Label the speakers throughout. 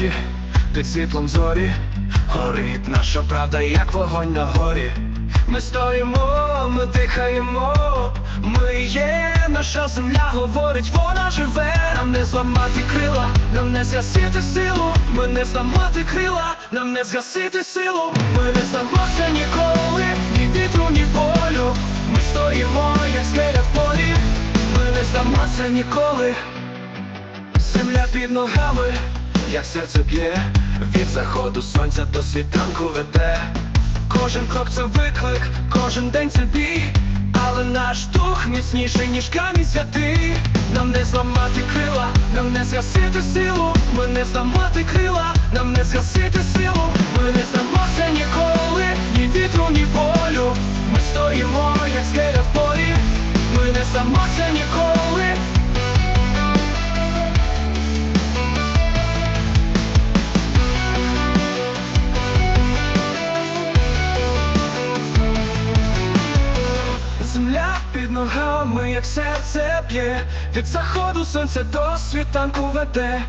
Speaker 1: ночі, під світлом зорі, горить наша правда, як вогонь на горі. Ми стоїмо, ми дихаємо, ми є, наша земля говорить, вона живе, нам не зламати крила, нам не згасити силу, ми не зламати крила, нам не згасити силу, ми не здамося ніколи, ні вітру, ні болю. Ми стоїмо, як скеля в полі, ми не здамося ніколи. Земля під ногами, як серце б'є, від заходу сонця до світанку веде. Кожен крок це виклик, кожен день це бій, але наш дух міцніший, ніж камінь святий. Нам не зламати крила, нам не згасити силу, ми не зламати крила, нам не згасити силу, ми не здамося ніколи, ні вітру, ні болю. Ми стоїмо, як скеля в полі, ми не здамося ніколи. Під ногами, як серце б'є, від заходу сонця до світанку веде.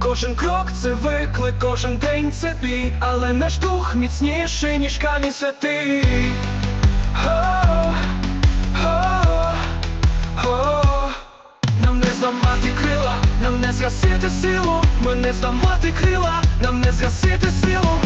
Speaker 1: Кожен крок це виклик, кожен день це бій, але наш дух міцніший, ніж камінь святий. Нам не зламати крила, нам не згасити силу, ми не зламати крила, нам не згасити силу,